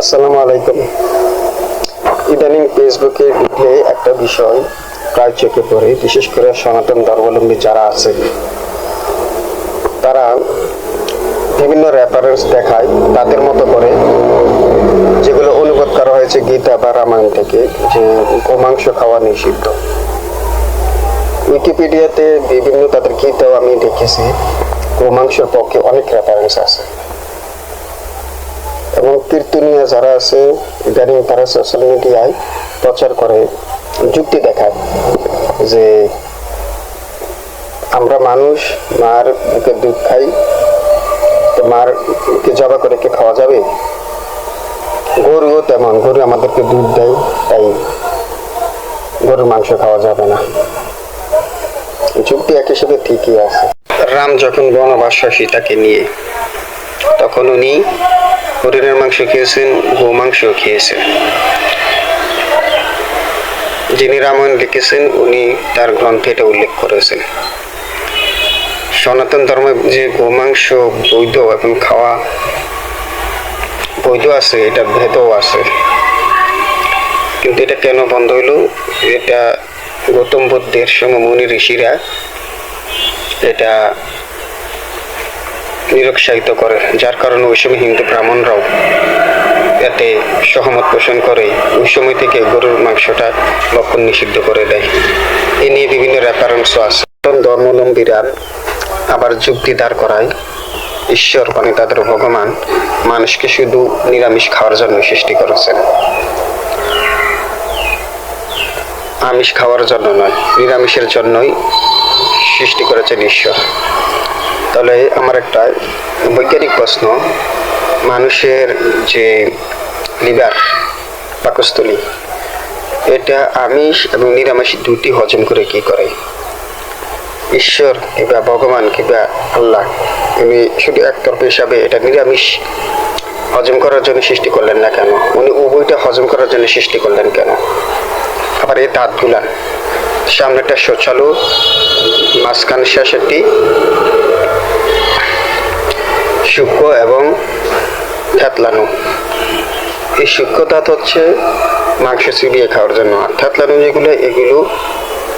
আসসালামু আলাইকুম। ইদানিং ফেসবুকে ঢুকলে একটা বিষয় প্রায় চোখে পড়ে, বিশেষ করে সনাতন ধর্মাবলম্বী যারা আছে, তারা বিভিন্ন রেফারেন্স দেখায় তাদের মতো করে, যেগুলো অনুবাদ করা হয়েছে গীতা বা রামায়ণ থেকে, যে গোমাংস খাওয়া নিষিদ্ধ। উইকিপিডিয়াতে বিভিন্ন তাদের গীতাও আমি দেখেছি, গোমাংসের পক্ষে অনেক রেফারেন্স আছে। এবং কীর্তনীয় যারা আছে ইদানিং তারা সোশ্যাল মিডিয়ায় প্রচার করে। যুক্তি দেখায় যে আমরা মানুষ, মার বুকের দুধ খাই, তো মার কে জবা করে কি খাওয়া যাবে? গরুও তেমন, গরু আমাদেরকে দুধ দেয়, তাই গরুর মাংস খাওয়া যাবে না। যুক্তি এক হিসেবে ঠিকই আছে। রাম যখন বনবাস সীতাকে নিয়ে তখন উনি হরিণের মাংস খেয়েছেন গো মাংস খেয়েছেন। যিনি রামায়ণ লিখেছেন, উনি তার গ্রন্থে এটা উল্লেখ করেছেন। সনাতন ধর্মে যে গোমাংস বৈধ এবং খাওয়া, বৈধ আছে, এটা ভেদও আছে। কিন্তু এটা কেন বন্ধ হইল এটা গৌতম বুদ্ধের সময় মুনি ঋষিরা এটা নিরুৎসাহিত করে, যার কারণে ওই সময় হিন্দু ব্রাহ্মণরাও এতে সহমত পোষণ করে, ওই সময় থেকে গরুর মাংসটা লক্ষণ নিষিদ্ধ করে দেয়। এ নিয়ে বিভিন্ন রেফারেন্সও আছে। ধর্মাবলম্বীরা আবার যুক্তি দাঁড় করায়, ঈশ্বর মানে তাদের ভগবান মানুষকে শুধু নিরামিষ খাওয়ার জন্য সৃষ্টি করেছেন। আমিষ খাওয়ার জন্য নয়, নিরামিষের জন্যই সৃষ্টি করেছেন ঈশ্বর। তাহলে আমার একটা বৈজ্ঞানিক প্রশ্ন। মানুষের যে লিভার পাকস্থলী, এটা আমিষ এবং নিরামিষ দুটি হজম করে কি করে? ঈশ্বর কিংবা ভগবান কিংবা আল্লাহ, উনি শুধু একতরফ হিসাবে এটা নিরামিষ হজম করার জন্য সৃষ্টি করলেন না কেন? উনি উভয়টা হজম করার জন্য সৃষ্টি করলেন কেন? আবার এই দাঁতগুলা সামনেটা শৌচালু মাঝখান শেষেরটি সূক্ষ্ম এবং থ্যাতলানো এই সূক্ষ্ম দাঁত হচ্ছে মাংস চিবিয়ে খাওয়ার জন্য। আর থ্যাতলানো যেগুলো, এগুলো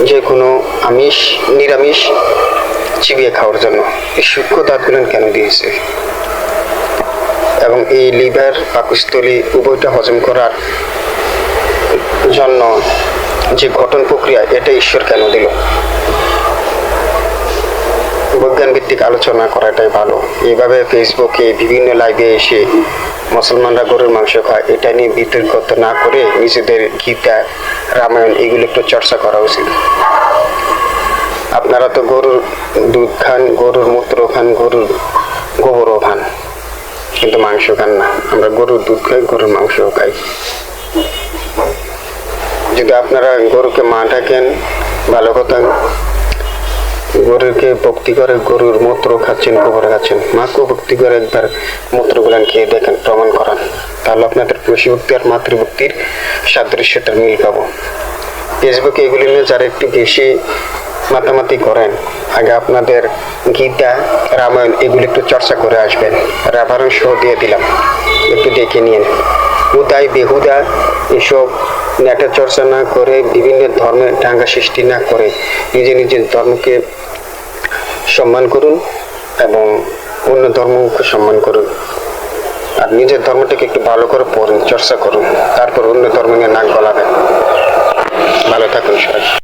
যে কোনো আমিষ, নিরামিষ চিবিয়ে খাওয়ার জন্য। এই সূক্ষ্ম দাঁতগুলো কেন দিয়েছে? এবং এই লিভার পাকস্থলী উভয়টা হজম করার জন্য যে গঠন প্রক্রিয়া, এটা ঈশ্বর কেন দিল? বৈজ্ঞান ভিত্তিক আলোচনা করাটাই ভালো। এইভাবে ফেসবুকে বিভিন্ন লাইভে এসে মুসলমানরা গরুর মাংস খায়, এটা নিয়ে বিতর্ক না করে নিজেদের গীতা, রামায়ণ এগুলো একটু চর্চা করা উচিত। আপনারা তো গরুর দুধ খান, গরুর মূত্র খান, গরুর গোবরও খান, কিন্তু মাংস খান না। আমরা গরুর দুধ খাই, গরুর মাংসও খাই। যদি আপনারা গরুকে মা ডাকেন, ভালো কথা। গরুকে ভক্তি করে, গরুর মূত্র খাচ্ছেন, গোবর খাচ্ছেন। মাকেও ভক্তি করে একবার মূত্রগুলান খেয়ে দেখেন, প্রমাণ করান। তাহলে আপনাদের পশুভক্তি আর মাতৃভক্তির সাদৃশ্যতার মিল পাবো। ফেসবুকে এগুলি নিয়ে যারা একটু বেশি মাতামাতি করেন, আগে আপনাদের গীতা, রামায়ণ, এগুলি একটু চর্চা করে আসবেন। রেফারেন্স শো দিয়ে দিলাম। একটু দেখে নিন। উদায় বেহুদা এসব নেটা চর্চা না করে, বিভিন্ন ধর্মের ডাঙ্গা সৃষ্টি না করে নিজের নিজের ধর্মকে সম্মান করুন এবং অন্য ধর্মকে সম্মান করুন। আর নিজের ধর্মটাকে একটু ভালো করে পড়ুন চর্চা করুন। তারপর অন্য ধর্ম নিয়ে নাক গলাবেন। ভালো থাকুন সবাই।